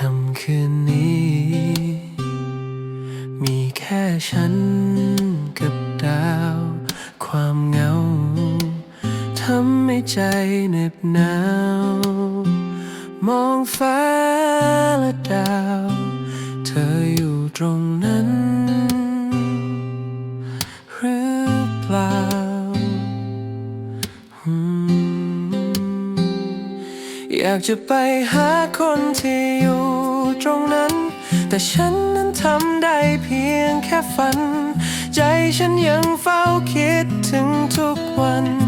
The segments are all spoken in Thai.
ค่ำคืนนี้ มีแค่ฉันกับดาว ความเหงาทำให้ใจเหน็บหนาว มองฟ้าและดาว เธออยู่ตรง อยากจะไปหาคนที่อยู่ตรงนั้น แต่ฉันนั้นทำได้เพียงแค่ฝัน ใจฉันยังเฝ้าคิดถึงทุกวัน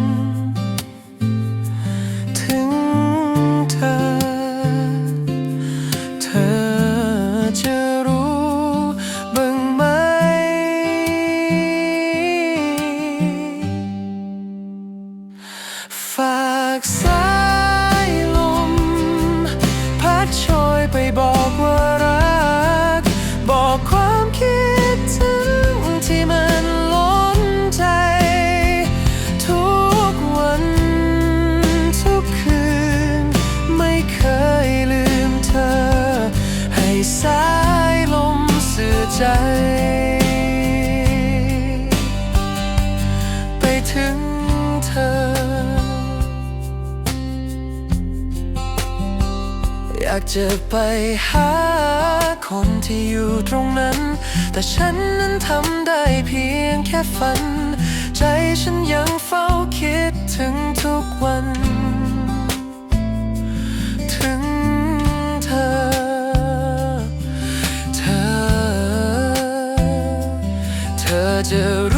ใจ ไปถึงเธอ อยากจะไปหาคนที่อยู่ตรงนั้น แต่ฉันนั้นทำได้เพียงแค่ฝัน ใจฉันยังเฝ้าคิดถึงทุกวัน จะรู้